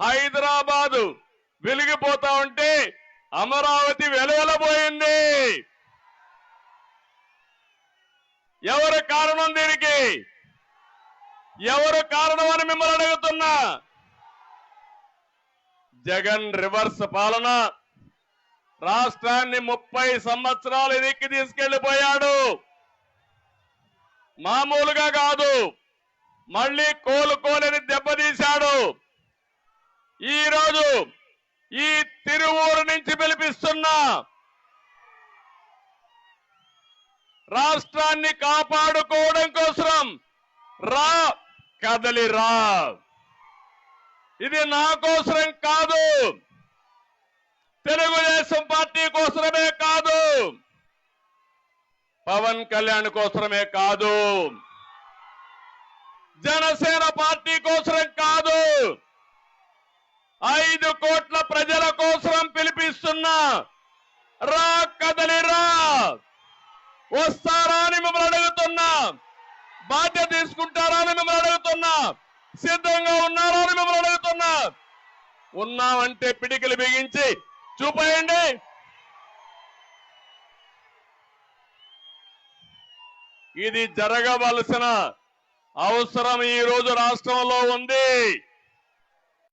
హైదరాబాదు వెలిగిపోతా ఉంటే అమరావతి వెలవెలబోయింది. ఎవరు కారణం దీనికి? ఎవరు కారణం అని మిమ్మల్ని అడుగుతున్నా? జగన్ రివర్స్ పాలన. రాష్ట్రాన్ని ముప్పై సంవత్సరాలు ఎదిక్కి తీసుకెళ్ళిపోయాడు మామూలుగా కాదు. మళ్ళీ కోలుకోని ఈ రోజు ఈ తిరువూరు నుంచి పిలిపిస్తున్నా రాష్ట్రాన్ని కాపాడుకోవడం కోసం రా కదలి రా. ఇది నా కోసరం కాదు. తెలుగుదేశం పార్టీ కోసమే కాదు. పవన్ కళ్యాణ్ కోసమే కాదు. జనసేన పార్టీ కోసరం కాదు ఐదు కోట్ల ప్రజల కోసం పిలిపిస్తున్నా రా కదలి రా. వస్తారా అని మిమ్మల్ని అడుగుతున్నా. బాధ్యత తీసుకుంటారా అని మిమ్మల్ని అడుగుతున్నా. సిద్ధంగా ఉన్నారా అని మిమ్మల్ని అడుగుతున్నా. ఉన్నామంటే పిడికిలు బిగించి చూపేయండి. ఇది జరగవలసిన అవసరం ఈ రోజు రాష్ట్రంలో ఉంది.